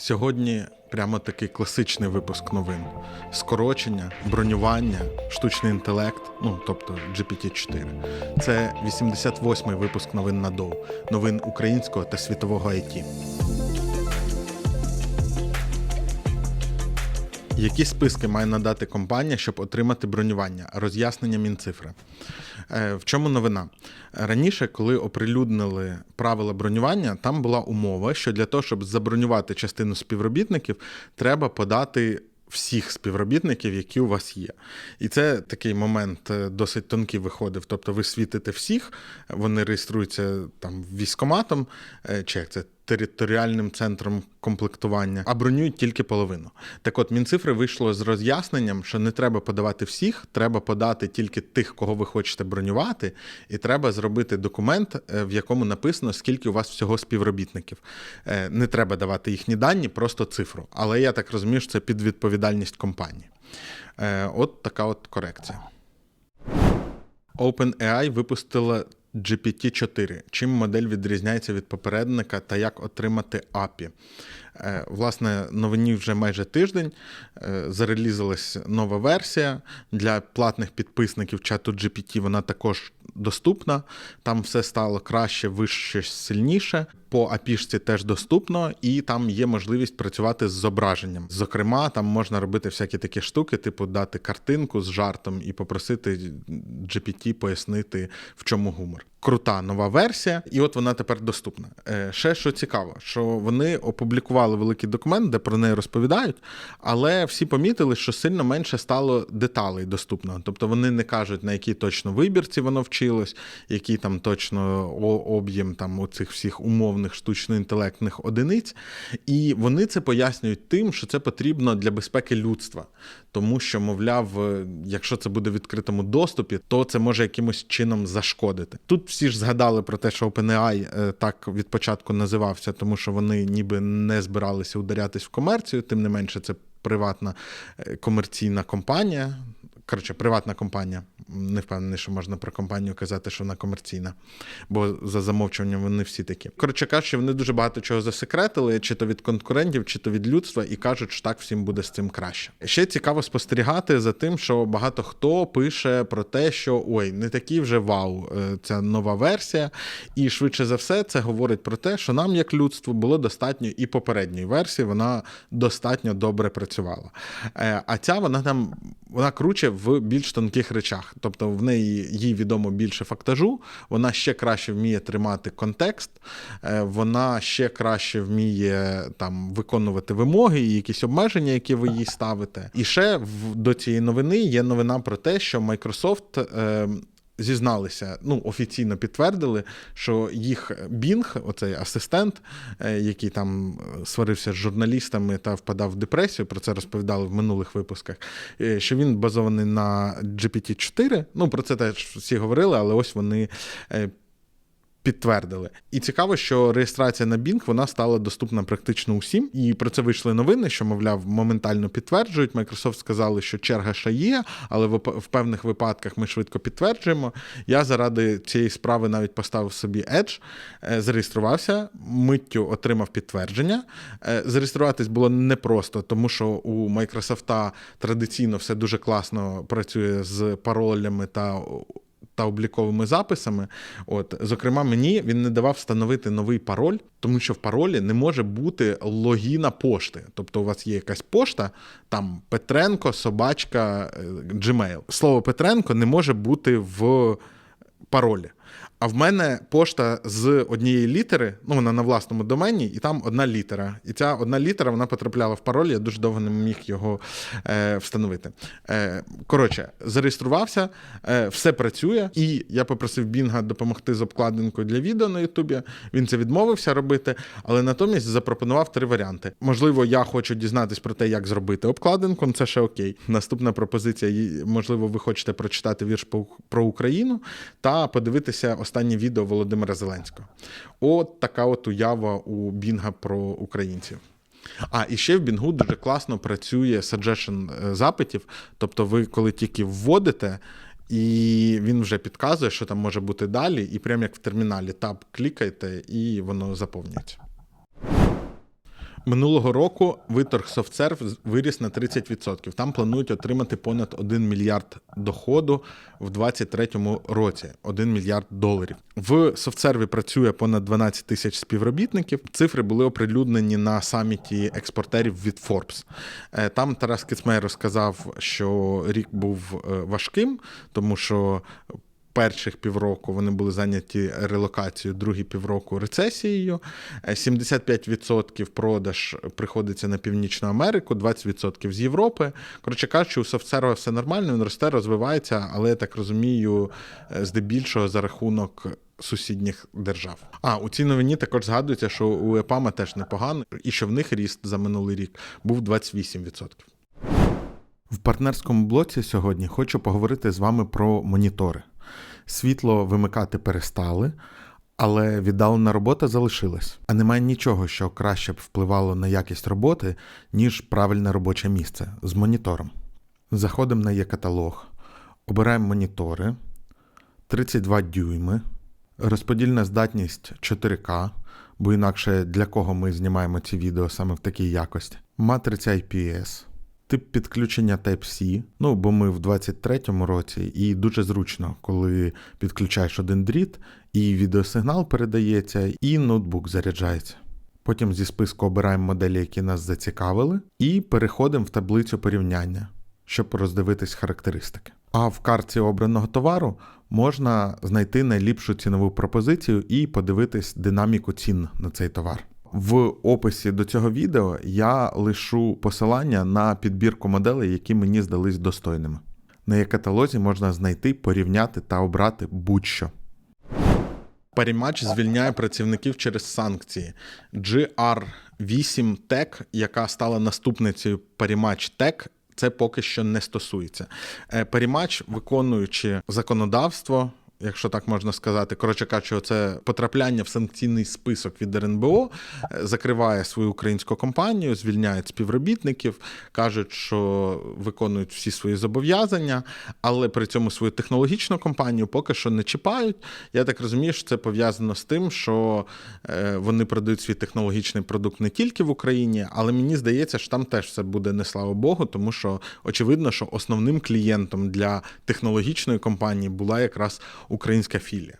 Сьогодні прямо такий класичний випуск новин: скорочення, бронювання, штучний інтелект, ну тобто GPT-4. Це 88-й випуск новин на ДОУ, новин українського та світового IT. Які списки має надати компанія, щоб отримати бронювання? Роз'яснення Мінцифри. Е, В чому новина? Раніше, коли оприлюднили правила бронювання, там була умова, що для того, щоб забронювати частину співробітників, треба подати. Всіх співробітників, які у вас є. І це такий момент е, досить тонкий виходив. Тобто ви світите всіх, вони реєструються там військоматом, е, чи як це територіальним центром комплектування, а бронюють тільки половину. Так от Мінцифри вийшло з роз'ясненням, що не треба подавати всіх, треба подати тільки тих, кого ви хочете бронювати, і треба зробити документ, е, в якому написано, скільки у вас всього співробітників. Е, Не треба давати їхні дані, просто цифру. Але я так розумію, що це під відповідальність компанії. Е, От така от корекція. OpenAI випустила GPT-4. Чим модель відрізняється від попередника та як отримати API? Е, Власне, новині вже майже тиждень. Е, Зарелізалась нова версія. Для платних підписників чату GPT вона також доступна. Там все стало краще, вище, сильніше. По API теж доступно, і там є можливість працювати з зображенням. Зокрема, там можна робити всякі такі штуки, типу дати картинку з жартом і попросити GPT пояснити, в чому гумор. Крута нова версія, і от вона тепер доступна. Е, Ще що цікаво, що вони опублікували великий документ, де про неї розповідають, але всі помітили, що сильно менше стало деталей доступно. Тобто вони не кажуть, на якій точно вибірці воно вчилось, який там точно об'єм там оцих всіх умовних штучно-інтелектних одиниць. І вони це пояснюють тим, що це потрібно для безпеки людства. Тому що, мовляв, е, якщо це буде в відкритому доступі, то це може якимось чином зашкодити. Тут всі ж згадали про те, що OpenAI е, так від початку називався, тому що вони ніби не збиралися ударятись в комерцію, тим не менше, це приватна е, комерційна компанія. Коротше, приватна компанія. Не впевнений, що можна про компанію казати, що вона комерційна, бо за замовчуванням вони всі такі. Коротше кажучи, вони дуже багато чого засекретили, чи то від конкурентів, чи то від людства, і кажуть, що так всім буде з цим краще. Ще цікаво спостерігати за тим, що багато хто пише про те, що ой, не такі вже вау, е, ця нова версія. І швидше за все, це говорить про те, що нам, як людству, було достатньо і попередньої версії, вона достатньо добре працювала. Е, А ця вона там вона круче в більш тонких речах. Тобто в неї їй відомо більше фактажу, вона ще краще вміє тримати контекст, е, вона ще краще вміє там виконувати вимоги і якісь обмеження, які ви їй ставите. І ще в, до цієї новини є новина про те, що Microsoft. Зізналися, ну офіційно підтвердили, що їх Бінг, оцей асистент, е, який там е, сварився з журналістами та впадав в депресію, про це розповідали в минулих випусках. е, Що він базований на GPT-4. Ну про це теж всі говорили, але ось вони. Підтвердили. І цікаво, що реєстрація на Bing вона стала доступна практично усім. І про це вийшли новини, що, мовляв, моментально підтверджують. Microsoft сказали, що черга ще є, але в, в певних випадках ми швидко підтверджуємо. Я заради цієї справи навіть поставив собі Edge, е, зареєструвався, миттю отримав підтвердження. Е, Зареєструватись було непросто, тому що у Microsoft традиційно все дуже класно працює з паролями та та обліковими записами. От, зокрема, мені він не давав встановити новий пароль, тому що в паролі не може бути логіна пошти. Тобто, у вас є якась пошта, там Петренко, собачка, е, Gmail. Слово Петренко не може бути в паролі. А в мене пошта з однієї літери, ну вона на власному домені, і там одна літера. І ця одна літера вона потрапляла в пароль, я дуже довго не міг його е, встановити. Е, коротше, зареєструвався, е, все працює, і я попросив Бінга допомогти з обкладинкою для відео на Ютубі. Він це відмовився робити, але натомість запропонував три варіанти. Можливо, я хочу дізнатись про те, як зробити обкладинку, ну це ще окей. Наступна пропозиція, можливо, ви хочете прочитати вірш про Україну та подивитися останнє відео Володимира Зеленського. От така от уява у Бінга про українців. А і ще в Бінгу дуже класно працює suggestion е, запитів. Тобто, ви коли тільки вводите, і він вже підказує, що там може бути далі, і прямо як в терміналі таб клікаєте, і воно заповнюється. Минулого року виторг SoftServe виріс на 30%. Там планують отримати понад 1 мільярд доходу в 2023 році 1 мільярд доларів. В SoftServe працює понад 12 тисяч співробітників. Цифри були оприлюднені на саміті експортерів від Forbes. Е, Там Тарас Кицмей розказав, що рік був е, важким, тому що перших півроку вони були зайняті релокацією, другі півроку рецесією. Е, 75% продаж приходиться на Північну Америку, 20% з Європи. Коротше кажучи, у софтсерва все нормально, він росте, розвивається, але я так розумію, е, здебільшого за рахунок. Сусідніх держав. А у цій новині також згадується, що у ЕПАМа теж непогано, і що в них ріст за минулий рік був 28%. В партнерському блоці сьогодні хочу поговорити з вами про монітори. Світло вимикати перестали, але віддалена робота залишилась. А немає нічого, що краще б впливало на якість роботи, ніж правильне робоче місце з монітором. Заходимо на є-каталог, обираємо монітори 32 дюйми, розподільна здатність 4К, бо інакше для кого ми знімаємо ці відео саме в такій якості, матриця IPS. Тип підключення Type-C, ну бо ми в 23-му році, і дуже зручно, коли підключаєш один дріт, і відеосигнал передається, і ноутбук заряджається. Потім зі списку обираємо моделі, які нас зацікавили, і переходимо в таблицю порівняння, щоб роздивитись характеристики. А в карті обраного товару можна знайти найліпшу цінову пропозицію і подивитись динаміку цін на цей товар. В описі до цього відео я лишу посилання на підбірку моделей, які мені здались достойними. На її каталозі можна знайти, порівняти та обрати будь-що. Парімач звільняє працівників через санкції. GR8 Tech, яка стала наступницею Парімач Tech, це поки що не стосується. Е, Парімач, виконуючи законодавство, якщо так можна сказати, коротше кажучи, це потрапляння в санкційний список від РНБО, е, закриває свою українську компанію, звільняють співробітників, кажуть, що виконують всі свої зобов'язання, але при цьому свою технологічну компанію поки що не чіпають. Я так розумію, що це пов'язано з тим, що е, вони продають свій технологічний продукт не тільки в Україні, але мені здається, що там теж все буде не слава Богу, тому що очевидно, що основним клієнтом для технологічної компанії була якраз українська філія.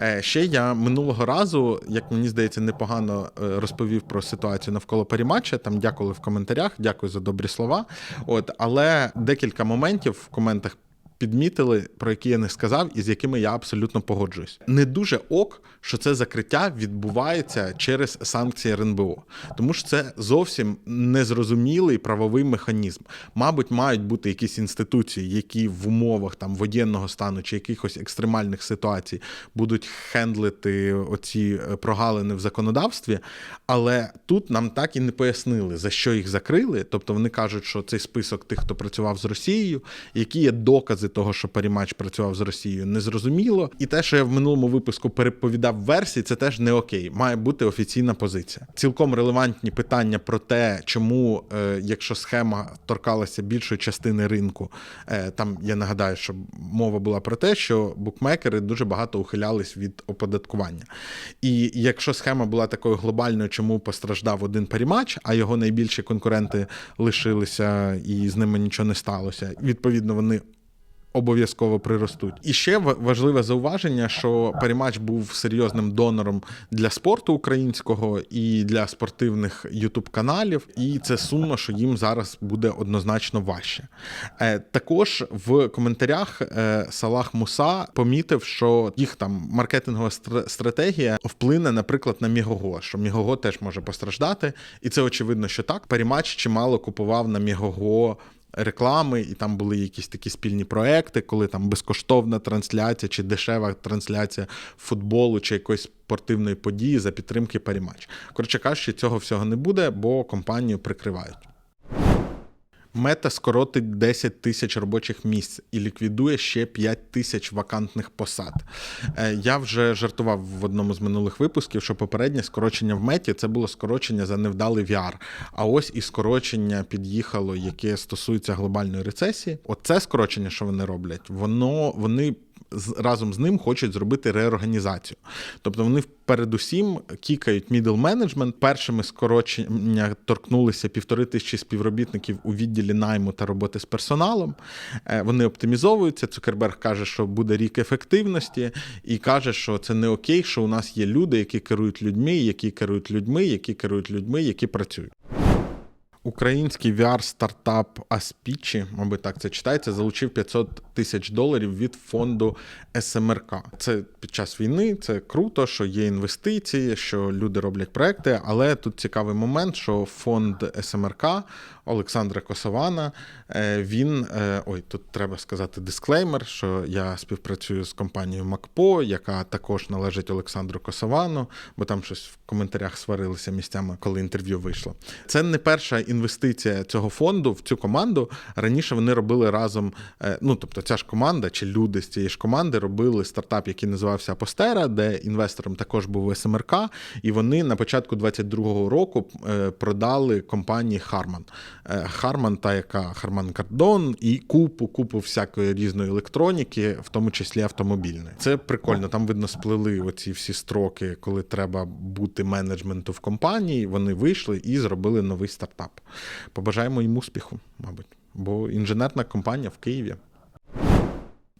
Е, Ще я минулого разу, як мені здається, непогано е, розповів про ситуацію навколо Паріматча. Там дякували в коментарях, дякую за добрі слова. От, але декілька моментів в коментах. Підмітили, про які я не сказав, і з якими я абсолютно погоджуюсь. Не дуже ок, що це закриття відбувається через санкції РНБО, тому що це зовсім незрозумілий правовий механізм. Мабуть, мають бути якісь інституції, які в умовах там воєнного стану чи якихось екстремальних ситуацій будуть хендлити оці е, прогалини в законодавстві. Але тут нам так і не пояснили, за що їх закрили. Тобто вони кажуть, що цей список тих, хто працював з Росією, які є докази того, що Парімач працював з Росією, незрозуміло. І те, що я в минулому випуску переповідав версії, це теж не окей. Має бути офіційна позиція. Цілком релевантні питання про те, чому, е, якщо схема торкалася більшої частини ринку, е, там я нагадаю, що мова була про те, що букмекери дуже багато ухилялись від оподаткування. І якщо схема була такою глобальною, чому постраждав один парімач, а його найбільші конкуренти лишилися і з ними нічого не сталося. Відповідно, вони обов'язково приростуть. І ще важливе зауваження, що Парімач був серйозним донором для спорту українського і для спортивних ютуб-каналів, і це сумно, що їм зараз буде однозначно важче. Е, Також в коментарях е, Салах Муса помітив, що їх там маркетингова стр- стратегія вплине, наприклад, на Мігого, що Мігого теж може постраждати, і це очевидно, що так. Парімач чимало купував на Мігого реклами, і там були якісь такі спільні проекти, коли там безкоштовна трансляція чи дешева трансляція футболу чи якоїсь спортивної події за підтримки Парімач. Коротше кажучи, цього всього не буде, бо компанію прикривають. Мета скоротить 10 тисяч робочих місць і ліквідує ще 5 тисяч вакантних посад. Е, Я вже жартував в одному з минулих випусків, що попереднє скорочення в меті це було скорочення за невдалий VR. А ось і скорочення під'їхало, яке стосується глобальної рецесії. Оце скорочення, що вони роблять, воно вони разом з ним хочуть зробити реорганізацію. Тобто вони передусім кікають middle management. Першими скорочення торкнулися півтори тисячі співробітників у відділі найму та роботи з персоналом. Е, Вони оптимізовуються. Цукерберг каже, що буде рік ефективності, і каже, що це не окей, що у нас є люди, які керують людьми, які керують людьми, які керують людьми, які працюють. Український VR-стартап Аспічі, мабуть, так це читається, залучив 500 тисяч доларів від фонду СМРК. Це під час війни, це круто, що є інвестиції, що люди роблять проекти. Але тут цікавий момент, що фонд СМРК Олександра Косована. е, Він е, ой, тут треба сказати дисклеймер, що я співпрацюю з компанією МакПо, яка також належить Олександру Косовану, бо там щось в коментарях сварилися місцями, коли інтерв'ю вийшло. Це не перша інвестиція цього фонду в цю команду. Раніше вони робили разом. е, Ну тобто, ця ж команда чи люди з цієї ж команди робили стартап, який називався Апостера, де інвестором також був СМРК, і вони на початку 22-го року продали компанії Харман. Е, Харман, та яка Харман Кардон, і купу, купу всякої різної електроніки, в тому числі автомобільної. Це прикольно. Там видно сплели оці всі строки, коли треба бути менеджменту в компанії. Вони вийшли і зробили новий стартап. Побажаємо їм успіху, мабуть, бо інженерна компанія в Києві.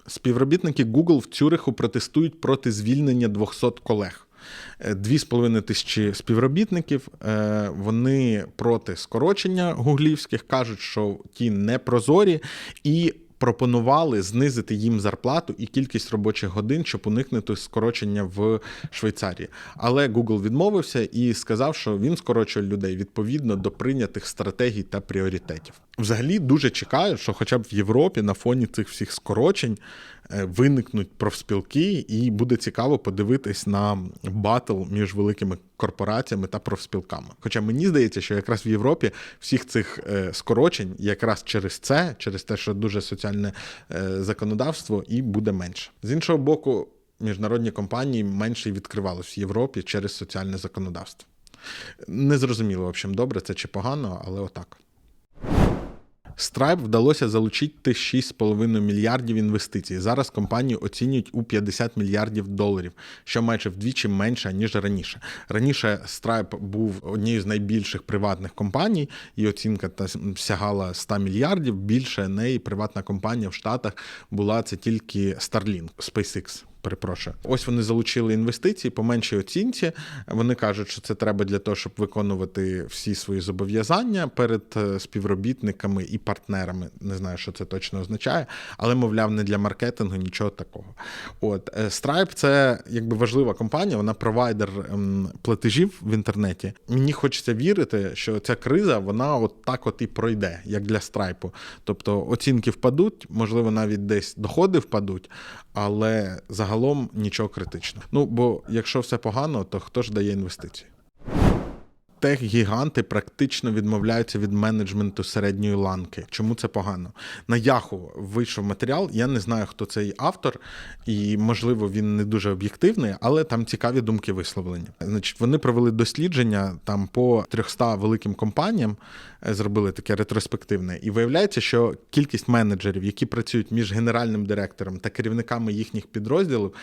Співробітники Google в Цюриху протестують проти звільнення 200 колег. Е, Дві з половиною тисячі співробітників. е, Вони проти скорочення гуглівських кажуть, що ті не прозорі і. Пропонували знизити їм зарплату і кількість робочих годин, щоб уникнути скорочення в Швейцарії. Але Google відмовився і сказав, що він скорочує людей відповідно до прийнятих стратегій та пріоритетів. Взагалі дуже чекаю, що хоча б в Європі на фоні цих всіх скорочень е, виникнуть профспілки, і буде цікаво подивитись на батл між великими корпораціями та профспілками. Хоча мені здається, що якраз в Європі всіх цих е, скорочень, якраз через це, через те, що дуже соціальне е, законодавство, і буде менше. З іншого боку, міжнародні компанії менше відкривались в Європі через соціальне законодавство. Незрозуміло, в общем, добре це чи погано, але отак. Stripe вдалося залучити 6,5 мільярдів інвестицій. Зараз компанію оцінюють у 50 мільярдів доларів, що майже вдвічі менше ніж раніше. Раніше Stripe був однією з найбільших приватних компаній, і оцінка та сягала 100 мільярдів. Більше неї приватна компанія в Штатах була це тільки Starlink, SpaceX. Перепрошую, ось вони залучили інвестиції по меншій оцінці. Вони кажуть, що це треба для того, щоб виконувати всі свої зобов'язання перед е, співробітниками і партнерами. Не знаю, що це точно означає, але мовляв, не для маркетингу нічого такого. От е, Stripe – це якби важлива компанія, вона провайдер ем, платежів в інтернеті. Мені хочеться вірити, що ця криза вона от так от і пройде, як для Stripe. Тобто оцінки впадуть, можливо, навіть десь доходи впадуть, але загалом нічого критичного. Ну бо якщо все погано, то хто ж дає інвестиції? Тех-гіганти практично відмовляються від менеджменту середньої ланки. Чому це погано? На Яху вийшов матеріал. Я не знаю, хто цей автор, і можливо він не дуже об'єктивний, але там цікаві думки висловлені. Значить, вони провели дослідження там по 300 великим компаніям, е, зробили таке ретроспективне, і виявляється, що кількість менеджерів, які працюють між генеральним директором та керівниками їхніх підрозділів,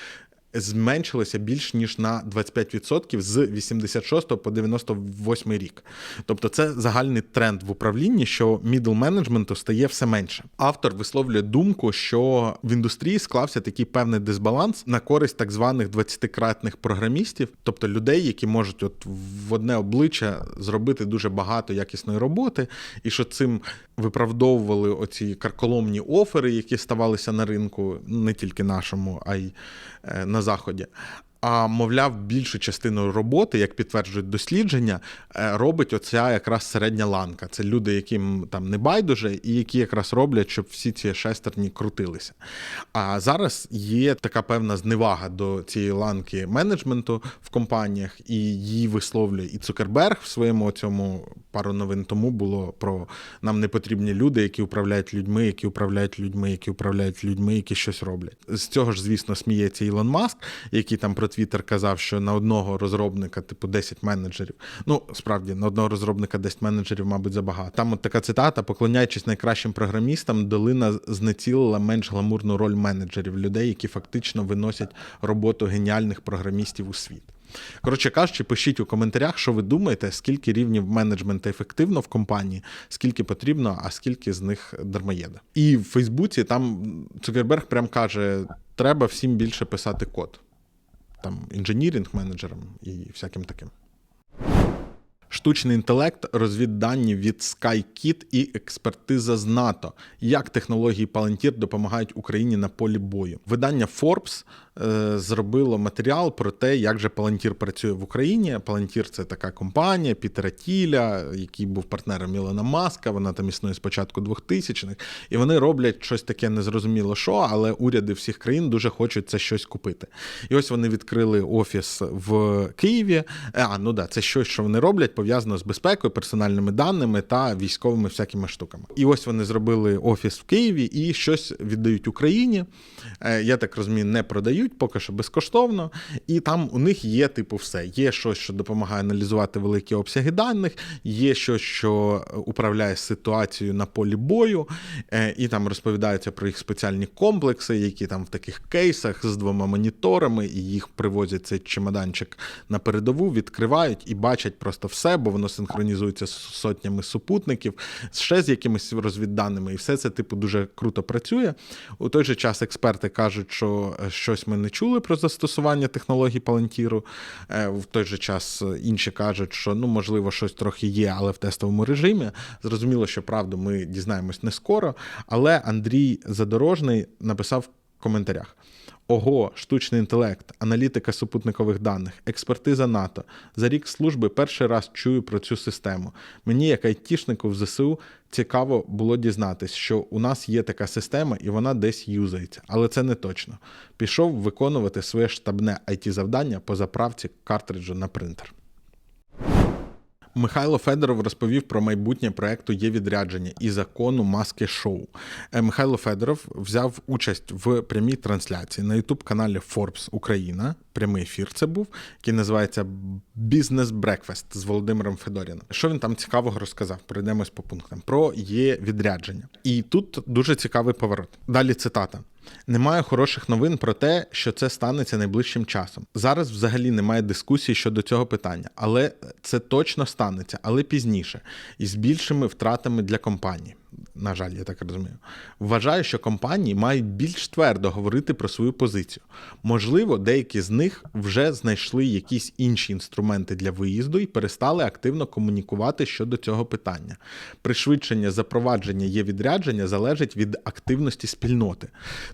зменшилося більш ніж на 25% з 86 по 98 рік. Тобто це загальний тренд в управлінні, що мідл менеджменту стає все менше. Автор висловлює думку, що в індустрії склався такий певний дисбаланс на користь так званих 20-кратних програмістів, тобто людей, які можуть от в одне обличчя зробити дуже багато якісної роботи, і що цим виправдовували оці карколомні офери, які ставалися на ринку, не тільки нашому, а й е, на заході. А мовляв, більшу частину роботи, як підтверджують дослідження, е, робить оця якраз середня ланка. Це люди, яким там не байдуже, і які якраз роблять, щоб всі ці шестерні крутилися. А зараз є така певна зневага до цієї ланки менеджменту в компаніях, і її висловлює і Цукерберг в своєму цьому пару новин тому було про нам не потрібні люди, які управляють людьми, які управляють людьми, які управляють людьми, які щось роблять. З цього ж, звісно, сміється Ілон Маск, який там про Твіттер казав, що на одного розробника, типу, 10 менеджерів. Ну, справді, на одного розробника 10 менеджерів, мабуть, забагато. Там от така цитата: поклоняючись найкращим програмістам, долина знецілила менш гламурну роль менеджерів, людей, які фактично виносять роботу геніальних програмістів у світ. Коротше кажучи, пишіть у коментарях, що ви думаєте, скільки рівнів менеджменту ефективно в компанії, скільки потрібно, а скільки з них дармоєда. І в Фейсбуці там Цукерберг прям каже: треба всім більше писати код. Там інженірінг менеджерам і всяким таким. Штучний інтелект, розвіддані від SkyKit і експертиза з НАТО. Як технології Palantir допомагають Україні на полі бою. Видання Forbes зробило матеріал про те, як же Palantir працює в Україні. Palantir – це така компанія Пітера Тіля, який був партнером Ілона Маска. Вона там існує з початку 2000-х. І вони роблять щось таке незрозуміло що, але уряди всіх країн дуже хочуть це щось купити. І ось вони відкрили офіс в Києві. А, ну да, це щось, що вони роблять, пов'язано з безпекою, персональними даними та військовими всякими штуками. І ось вони зробили офіс в Києві і щось віддають Україні. Е, Я так розумію, не продають, поки що безкоштовно. І там у них є, типу, все. Є щось, що допомагає аналізувати великі обсяги даних, є щось, що управляє ситуацією на полі бою, е, і там розповідається про їх спеціальні комплекси, які там в таких кейсах з двома моніторами, і їх привозять цей чемоданчик на передову, відкривають і бачать просто все, бо воно синхронізується з сотнями супутників, ще з якимись розвідданими, і все це, типу, дуже круто працює. У той же час експерти кажуть, що е, щось ми не чули про застосування технологій Палантіру. В той же час інші кажуть, що ну можливо щось трохи є, але в тестовому режимі. Зрозуміло, що правду ми дізнаємось не скоро. Але Андрій Задорожний написав в коментарях. Ого, штучний інтелект, аналітика супутникових даних, експертиза НАТО. За рік служби перший раз чую про цю систему. Мені, як айтішнику в ЗСУ, цікаво було дізнатись, що у нас є така система і вона десь юзається, але це не точно. Пішов виконувати своє штабне it завдання по заправці картриджу на принтер. Михайло Федоров розповів про майбутнє проекту є відрядження і закону маски шоу. Е, Михайло Федоров взяв участь в прямій трансляції на ютуб-каналі Forbes Україна. Прямий ефір це був, який називається Бізнес Брекфест з Володимиром Федоріном. Що він там цікавого розказав? Пройдемось по пунктам. Про є відрядження. І тут дуже цікавий поворот. Далі цитата. Немає хороших новин про те, що це станеться найближчим часом. Зараз взагалі немає дискусії щодо цього питання, але це точно станеться, але пізніше і з більшими втратами для компанії. На жаль, я так розумію. Вважаю, що компанії мають більш твердо говорити про свою позицію. Можливо, деякі з них вже знайшли якісь інші інструменти для виїзду і перестали активно комунікувати щодо цього питання. Пришвидшення запровадження є відрядження залежить від активності спільноти.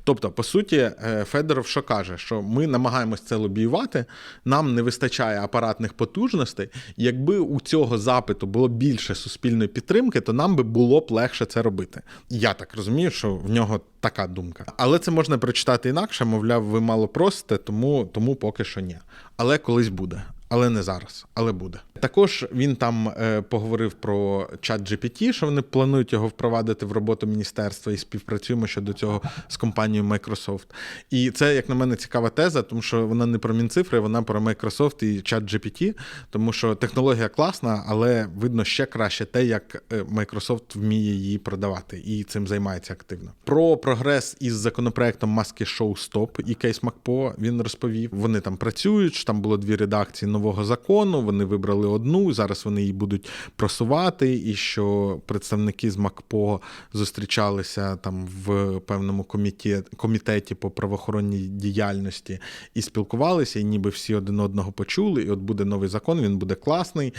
Тобто, по суті, е, Федоров що каже, що ми намагаємось це лобіювати, нам не вистачає апаратних потужностей. Якби у цього запиту було більше суспільної підтримки, то нам би було б легше це робити. Я так розумію, що в нього така думка. Але це можна прочитати інакше, мовляв, ви мало просите, тому, тому поки що ні. Але колись буде. Але не зараз, але буде. Також він там е, поговорив про чат GPT, що вони планують його впровадити в роботу міністерства і співпрацюємо щодо цього з компанією Microsoft. І це, як на мене, цікава теза, тому що вона не про Мінцифри, вона про Microsoft і чат GPT, тому що технологія класна, але видно ще краще те, як е, Microsoft вміє її продавати і цим займається активно. Про прогрес із законопроектом маски Шоу Стоп і кейс МакПо він розповів. Вони там працюють, там було дві редакції нового закону. Вони вибрали одну. Зараз вони її будуть просувати, і що представники з МакПо зустрічалися там в певному комітеті, комітеті по правоохоронній діяльності і спілкувалися, і ніби всі один одного почули. І от буде новий закон, він буде класний.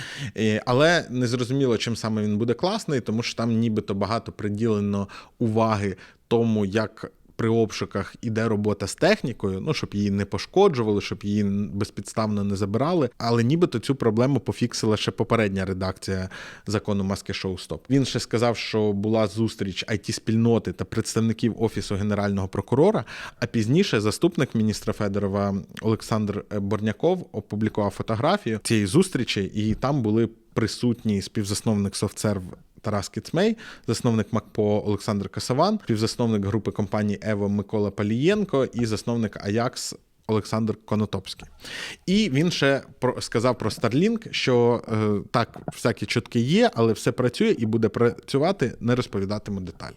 Але не зрозуміло, чим саме він буде класний, тому що там нібито багато приділено уваги тому, як при обшуках іде робота з технікою, ну щоб її не пошкоджували, щоб її безпідставно не забирали. Але нібито цю проблему пофіксила ще попередня редакція закону маски шоу Стоп. Він ще сказав, що була зустріч it спільноти та представників офісу генерального прокурора. А пізніше заступник міністра Федорова Олександр Борняков опублікував фотографію цієї зустрічі, і там були присутні співзасновник SoftServe Тарас Кіцмей, засновник МакПо Олександр Касаван, співзасновник групи компанії Ево Микола Палієнко і засновник Аякс Олександр Конотопський. І він ще про, сказав про Starlink, що е, так, всякі чутки є, але все працює і буде працювати, не розповідатиму деталі.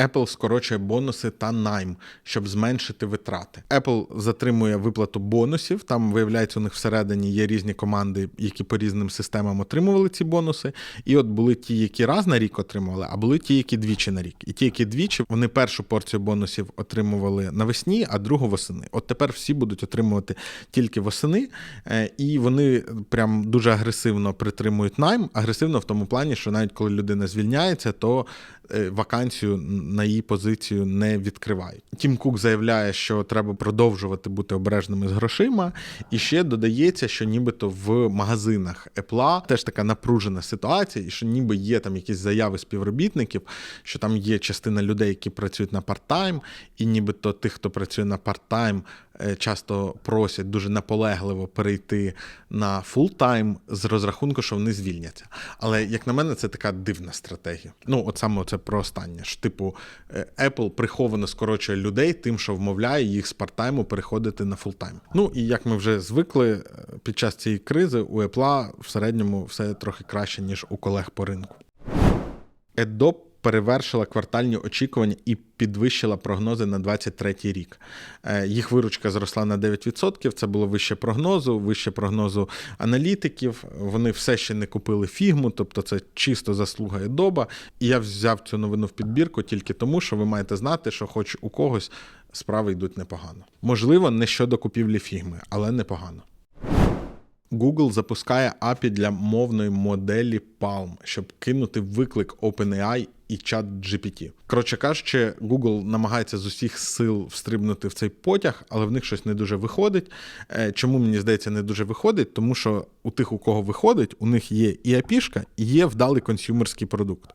Apple скорочує бонуси та найм, щоб зменшити витрати. Apple затримує виплату бонусів. Там виявляється, у них всередині є різні команди, які по різним системам отримували ці бонуси. І от були ті, які раз на рік отримували, а були ті, які двічі на рік. І ті, які двічі, вони першу порцію бонусів отримували навесні, а другу восени. От тепер всі будуть отримувати тільки восени, е, і вони прям дуже агресивно притримують найм. Агресивно в тому плані, що навіть коли людина звільняється, то е, вакансію на її позицію не відкривають. Тім Кук заявляє, що треба продовжувати бути обережними з грошима, і ще додається, що нібито в магазинах Apple теж така напружена ситуація, і що ніби є там якісь заяви співробітників, що там є частина людей, які працюють на парт-тайм, і нібито тих, хто працює на парт-тайм, часто просять дуже наполегливо перейти на фултайм з розрахунку, що вони звільняться. Але як на мене, це така дивна стратегія. Ну, от саме це про останнє. Що, типу, е, Apple приховано скорочує людей тим, що вмовляє їх з парт-тайму переходити на фултайм. Ну і як ми вже звикли е, під час цієї кризи, у Apple в середньому все трохи краще, ніж у колег по ринку. Adobe перевершила квартальні очікування і підвищила прогнози на 2023 рік. Е, Їх виручка зросла на 9%. Це було вище прогнозу, вище прогнозу аналітиків. Вони все ще не купили фігму, тобто це чисто заслуга Adobe. І я взяв цю новину в підбірку тільки тому, що ви маєте знати, що хоч у когось справи йдуть непогано. Можливо, не щодо купівлі фігми, але непогано. Google запускає API для мовної моделі Palm, щоб кинути виклик OpenAI і чат GPT. Коротше кажучи, Google намагається з усіх сил встрибнути в цей потяг, але в них щось не дуже виходить. Е, Чому мені здається, не дуже виходить? Тому що у тих, у кого виходить, у них є і API-шка, і є вдалий консюмерський продукт.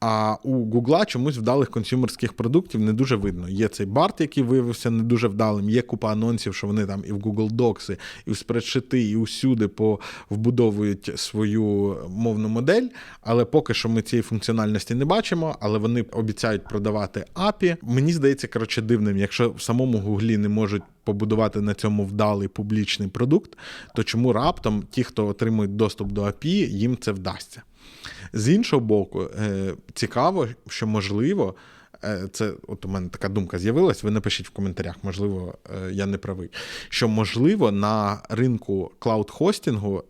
А у Гугла чомусь вдалих консюмерських продуктів не дуже видно. Є цей барт, який виявився не дуже вдалим. Є купа анонсів, що вони там і в Google Docs, і в спредшити, і усюди по вбудовують свою мовну модель. Але поки що ми цієї функціональності не бачимо. Але вони обіцяють продавати API. Мені здається, коротше, дивним, якщо в самому Гуглі не можуть. Побудувати на цьому вдалий публічний продукт, то чому раптом ті, хто отримують доступ до API, їм це вдасться? З іншого боку, е, цікаво, що можливо, е, це от у мене така думка з'явилась. Ви напишіть в коментарях, можливо, е, я не правий. Що можливо на ринку клауд-хостінгу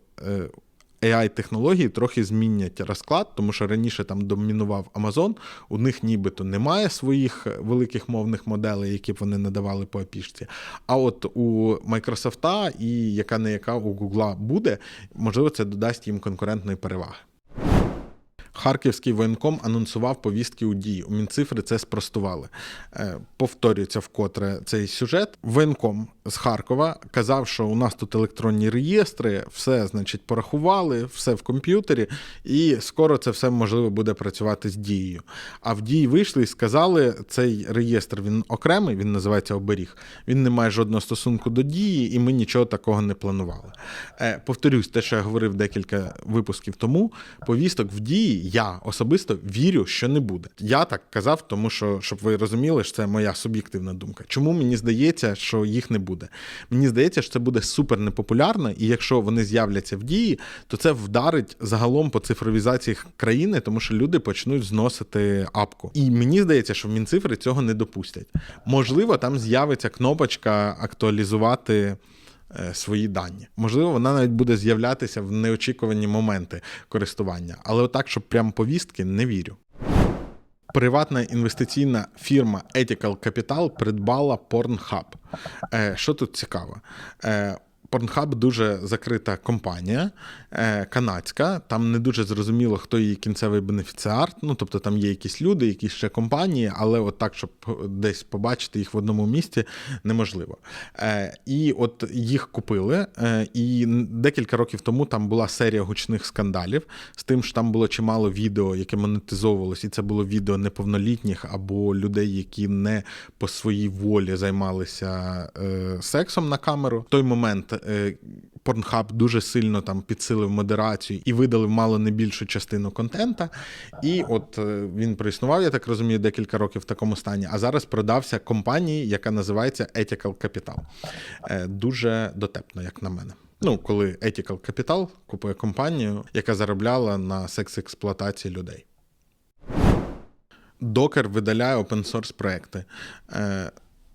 AI-технології трохи змінять розклад, тому що раніше там домінував Amazon, у них нібито немає своїх великих мовних моделей, які б вони надавали по апішці. А от у Microsoft і яка не яка у Google буде, можливо, це додасть їм конкурентної переваги. Харківський воєнком анонсував повістки у дії. У Мінцифри це спростували. Е, Повторюється вкотре цей сюжет. Воєнком з Харкова казав, що у нас тут електронні реєстри, все, значить, порахували, все в комп'ютері, і скоро це все можливо буде працювати з дією. А в дії вийшли і сказали, цей реєстр він окремий, він називається оберіг. Він не має жодного стосунку до дії, і ми нічого такого не планували. Е, Повторюсь, те, що я говорив декілька випусків тому, повісток в дії я особисто вірю, що не буде. Я так казав, тому що, щоб ви розуміли, що це моя суб'єктивна думка. Чому мені здається, що їх не буде? Мені здається, що це буде супер непопулярно, і якщо вони з'являться в дії, то це вдарить загалом по цифровізації країни, тому що люди почнуть зносити апку. І мені здається, що в Мінцифри цього не допустять. Можливо, там з'явиться кнопочка актуалізувати. Е, Свої дані. Можливо, вона навіть буде з'являтися в неочікувані моменти користування. Але отак, щоб прям повістки, не вірю. Приватна інвестиційна фірма Ethical Capital придбала Pornhub. Е, Що тут цікаво? Pornhub дуже закрита компанія, е, канадська. Там не дуже зрозуміло, хто її кінцевий бенефіціар. Ну, тобто там є якісь люди, якісь ще компанії, але от так, щоб десь побачити їх в одному місці, неможливо. Е, І от їх купили. е, І декілька років тому там була серія гучних скандалів з тим, що там було чимало відео, яке монетизовувалось, і це було відео неповнолітніх або людей, які не по своїй волі займалися сексом на камеру. В той момент Pornhub дуже сильно там підсилив модерацію і видалив мало не більшу частину контента. І от е, він проіснував, я так розумію, декілька років в такому стані, а зараз продався компанії, яка називається Ethical Capital. Е, Дуже дотепно, як на мене. Ну, коли Ethical Capital купує компанію, яка заробляла на секс-експлуатації людей. Docker видаляє open-source проекти.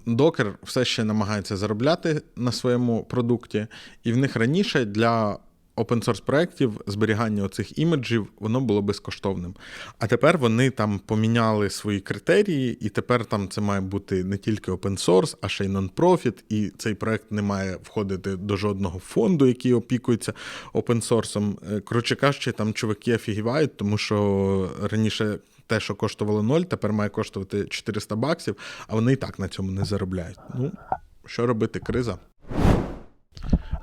Docker все ще намагається заробляти на своєму продукті, і в них раніше для open-source проєктів зберігання оцих іміджів воно було безкоштовним. А тепер вони там поміняли свої критерії, і тепер там це має бути не тільки source, а ще й non-profit, і цей проект не має входити до жодного фонду, який опікується source. Е, Коротше кажучи, там чуваки офігівають, тому що раніше те, що коштувало 0, тепер має коштувати 400 баксів, а вони і так на цьому не заробляють. Ну, що робити, криза?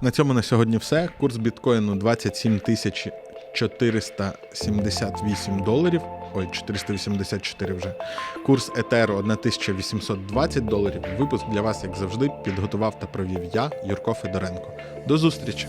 На цьому на сьогодні все. Курс біткоїну 27 тисяч 478 доларів. Ой, 484 вже. Курс Етеру 1820 доларів. Випуск для вас, як завжди, підготував та провів я, Юрко Федоренко. До зустрічі!